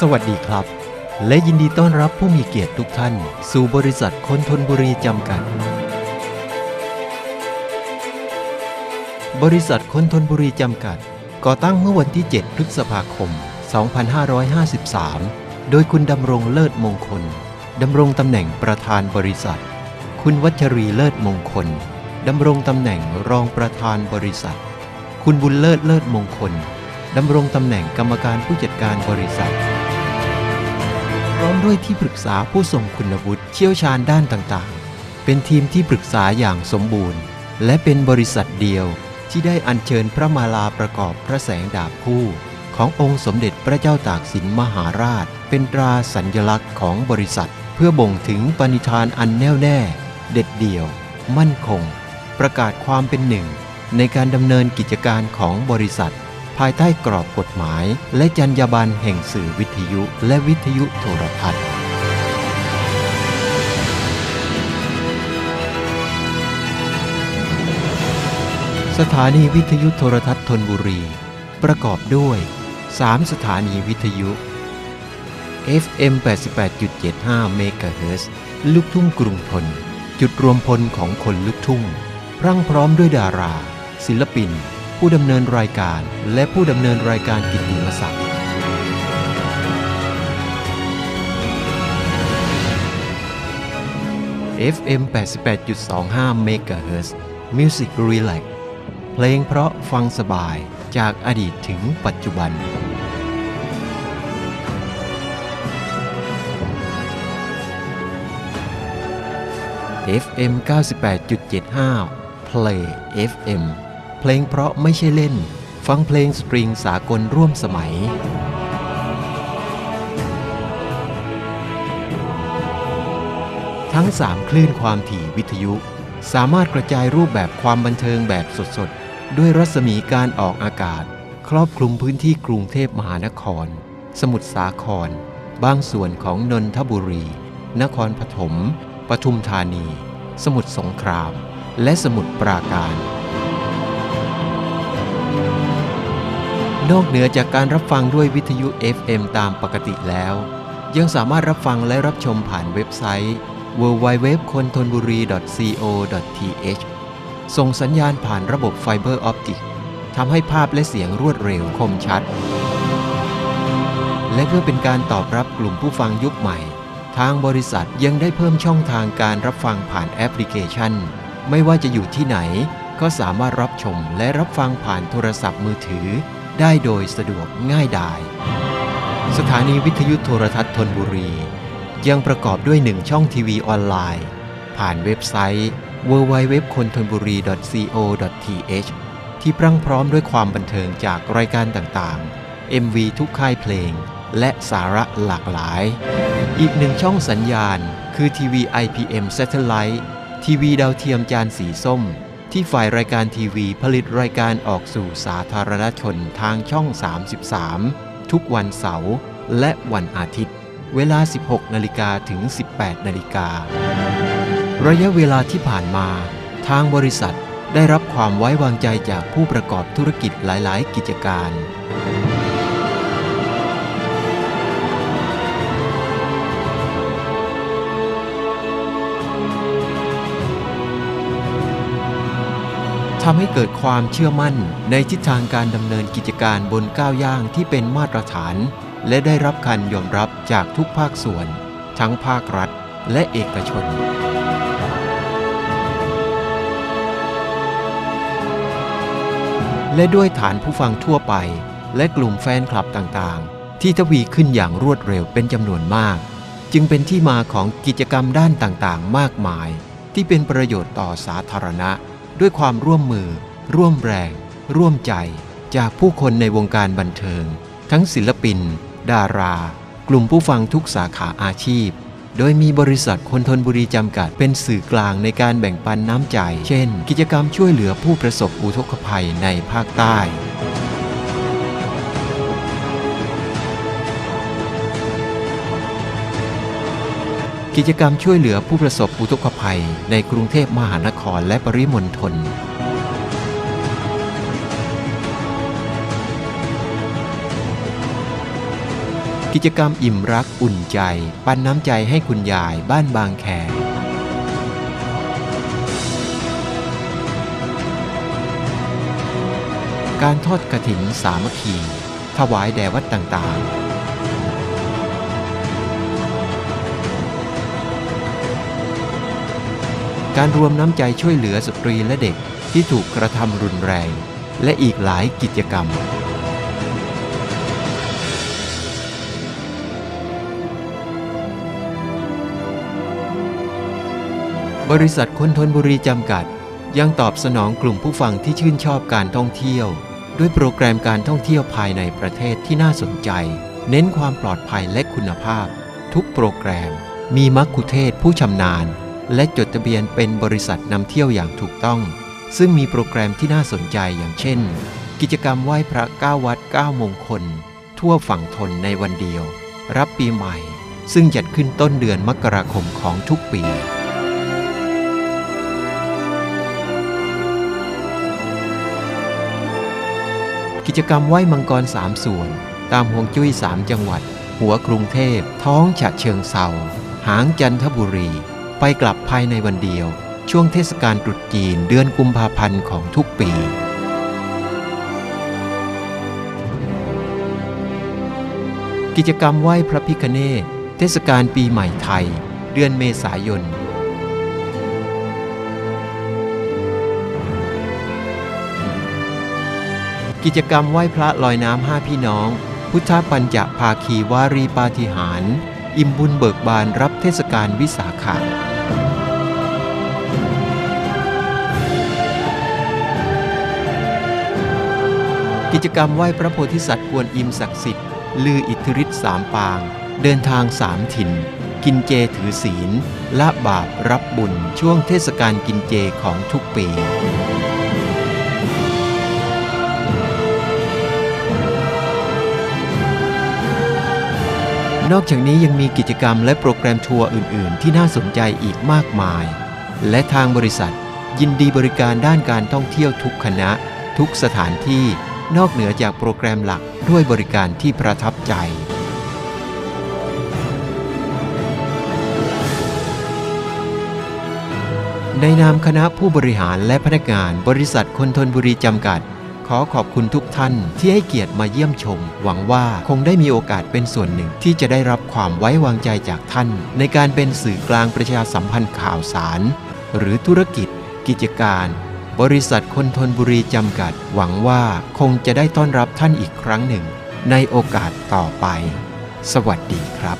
สวัสดีครับ และยินดีต้อนรับผู้มีเกียรติทุกท่าน สู่บริษัทคนทนบุรีจำกัด บริษัทคนทนบุรีจำกัด ก่อตั้งเมื่อวันที่ 7 พฤษภาคม 2553 โดยคุณดำรงเลิศมงคลดำรงตำแหน่งประธานบริษัท คุณวัชรีเลิศมงคลดำรงตำแหน่งรองประธานบริษัท คุณบุญเลิศเลิศมงคลดำรงตำแหน่งกรรมการผู้จัดการบริษัท ร้อมด้วยที่ปรึกษาผู้ทรงคุณวุฒิเชี่ยวชาญด้านต่างๆ เป็นทีมที่ปรึกษาอย่างสมบูรณ์ และเป็นบริษัทเดียวที่ได้อัญเชิญพระมาลาประกอบพระแสงดาบคู่ ขององค์สมเด็จพระเจ้าตากสินมหาราช เป็นตราสัญลักษณ์ของบริษัท เพื่อบ่งถึงปณิธานอันแน่วแน่ เด็ดเดี่ยว มั่นคง ประกาศความเป็นหนึ่ง ในการดำเนินกิจการของบริษัท ภายใต้กรอบกฎหมาย และจรรยาบรรณแห่งสื่อวิทยุ และวิทยุโทรทัศน์สถานีวิทยุโทรทัศน์ธนบุรี ประกอบด้วย 3 สถานีวิทยุ FM 88.75เมกะเฮิรตซ์ลูกทุ่งกรุงทน จุดรวมพลของคนลูกทุ่ง พรั่งพร้อมด้วยดารา ศิลปิน ผู้ดำเนินรายการ และผู้ดำเนินรายการกิตติมศักดิ์ FM 88.25เมกะเฮิรตซ์ Music Relax เพลงเพราะฟังสบายจากอดีตถึงปัจจุบัน FM 98.75 Play FM เพลงเพราะไม่ใช่เล่น ฟังเพลงสตริงสากลร่วมสมัยทั้ง 3 คลื่นความถี่วิทยุ สามารถกระจายรูปแบบความบันเทิงแบบสดๆ ด้วยรัศมีการออกอากาศ ครอบคลุมพื้นที่กรุงเทพมหานคร สมุทรสาคร บางส่วนของนนทบุรี นครปฐม ปทุมธานี สมุทรสงคราม และสมุทรปราการ นอกเหนือจากการรับฟังด้วยวิทยุ FM ตามปกติแล้ว ยังสามารถรับฟังและรับชมผ่านเว็บไซต์ www คนทนบุรี co.th ส่งสัญญาณผ่านระบบไฟเบอร์ออปติกทำให้ภาพและเสียงรวดเร็วคมชัด และเพื่อเป็นการตอบรับกลุ่มผู้ฟังยุคใหม่ ทางบริษัทยังได้เพิ่มช่องทางการรับฟังผ่านแอปพลิเคชัน ไม่ว่าจะอยู่ที่ไหน ก็สามารถรับชมและรับฟังผ่านโทรศัพท์มือถือ ได้โดยสะดวกง่ายดาย สถานีวิทยุโทรทัศน์ธนบุรี ยังประกอบด้วยหนึ่งช่องทีวีออนไลน์ ผ่านเว็บไซต์ www คนทนบุรี co.th ที่พรั่งพร้อมด้วยความบันเทิงจากรายการต่างๆ MV ทุกค่ายเพลง และสาระหลากหลาย อีกหนึ่งช่องสัญญาณ คือทีวี IPM Satellite ทีวีดาวเทียมจานสีส้ม ที่ฝ่ายรายการทีวีผลิตรายการออกสู่สาธารณชนทางช่อง 33 ทุกวันเสาร์และวันอาทิตย์ เวลา 16 นาฬิกาถึง 18 นาฬิการะยะเวลาที่ผ่านมา ทางบริษัทได้รับความไว้วางใจจากผู้ประกอบธุรกิจหลาย ๆ กิจการ ทำให้เกิดความเชื่อมั่นในทิศทางการดำเนินกิจการบนก้าวย่างที่เป็นมาตรฐาน และได้รับการยอมรับจากทุกภาคส่วน ทั้งภาครัฐและเอกชน และด้วยฐานผู้ฟังทั่วไป และกลุ่มแฟนคลับต่างๆ ที่ทวีขึ้นอย่างรวดเร็วเป็นจำนวนมาก จึงเป็นที่มาของกิจกรรมด้านต่างๆ มากมาย ที่เป็นประโยชน์ต่อสาธารณะ ด้วยความร่วมมือ ร่วมแรง ร่วมใจ จากผู้คนในวงการบันเทิง ทั้งศิลปิน ดารา กลุ่มผู้ฟังทุกสาขาอาชีพ โดยมีบริษัทคนทนบุรีจำกัดเป็นสื่อกลางในการแบ่งปันน้ำใจ เช่น กิจกรรมช่วยเหลือผู้ประสบอุทกภัยในภาคใต้ กิจกรรมช่วยเหลือผู้ประสบอุทกภัยในกรุงเทพมหานครและปริมณฑลกิจกรรมอิ่มรักอุ่นใจ ปันน้ำใจให้คุณยายบ้านบางแคการทอดกระถินสามัคคีถวายแด่วัดต่างๆ การรวมน้ำใจช่วยเหลือสตรีและเด็กที่ถูกกระทำรุนแรง และอีกหลายกิจกรรม บริษัทคนทนบุรีจำกัด ยังตอบสนองกลุ่มผู้ฟังที่ชื่นชอบการท่องเที่ยว ด้วยโปรแกรมการท่องเที่ยวภายในประเทศที่น่าสนใจ เน้นความปลอดภัยและคุณภาพ ทุกโปรแกรมมีมัคคุเทศผู้ชำนาญ และจดทะเบียนเป็นบริษัทนำเที่ยวอย่างถูกต้อง ซึ่งมีโปรแกรมที่น่าสนใจอย่างเช่น กิจกรรมไหว้พระ9วัด9มงคล ทั่วฝั่งทนในวันเดียว รับปีใหม่ ซึ่งจัดขึ้นต้นเดือนมกราคมของทุกปีกิจกรรมไหว้มังกรสามส่วน ตามห่วงจุ้ยสามจังหวัด หัวกรุงเทพ ท้องฉะเชิงเซาหางจันทบุรี ไปกลับภายในวันเดียว ช่วงเทศกาลตรุษจีนเดือนกุมภาพันธ์ของทุกปี กิจกรรมไหว้พระพิคเนศเทศกาลปีใหม่ไทย เดือนเมษายนกิจกรรมไหว้พระลอยน้ำห้าพี่น้อง พุทธปัญจภาคีวารีปาธิหาร อิ่มบุญเบิกบานรับเทศกาลวิสาขะ กิจกรรมไหว้พระโพธิสัตว์กวนอิมศักดิ์สิทธิ์ลืออิทธิฤทธิ์สามปาง เดินทางสามถิ่น กินเจถือศีลละบาปรับบุญช่วงเทศกาลกินเจของทุกปีนอกจากนี้ยังมีกิจกรรมและโปรแกรมทัวร์อื่น ๆ ที่น่าสนใจอีกมากมาย และทางบริษัทยินดีบริการด้านการท่องเที่ยวทุกคณะ ทุกสถานที่ นอกเหนือจากโปรแกรมหลักด้วยบริการที่ประทับใจ ในนามคณะผู้บริหารและพนักงานบริษัทคนทนบุรีจำกัด ขอขอบคุณทุกท่านที่ให้เกียรติมาเยี่ยมชม หวังว่าคงได้มีโอกาสเป็นส่วนหนึ่งที่จะได้รับความไว้วางใจจากท่าน ในการเป็นสื่อกลางประชาสัมพันธ์ข่าวสาร หรือธุรกิจ กิจการ บริษัทคนทนบุรีจำกัด หวังว่าคงจะได้ต้อนรับท่านอีกครั้งหนึ่ง ในโอกาสต่อไป สวัสดีครับ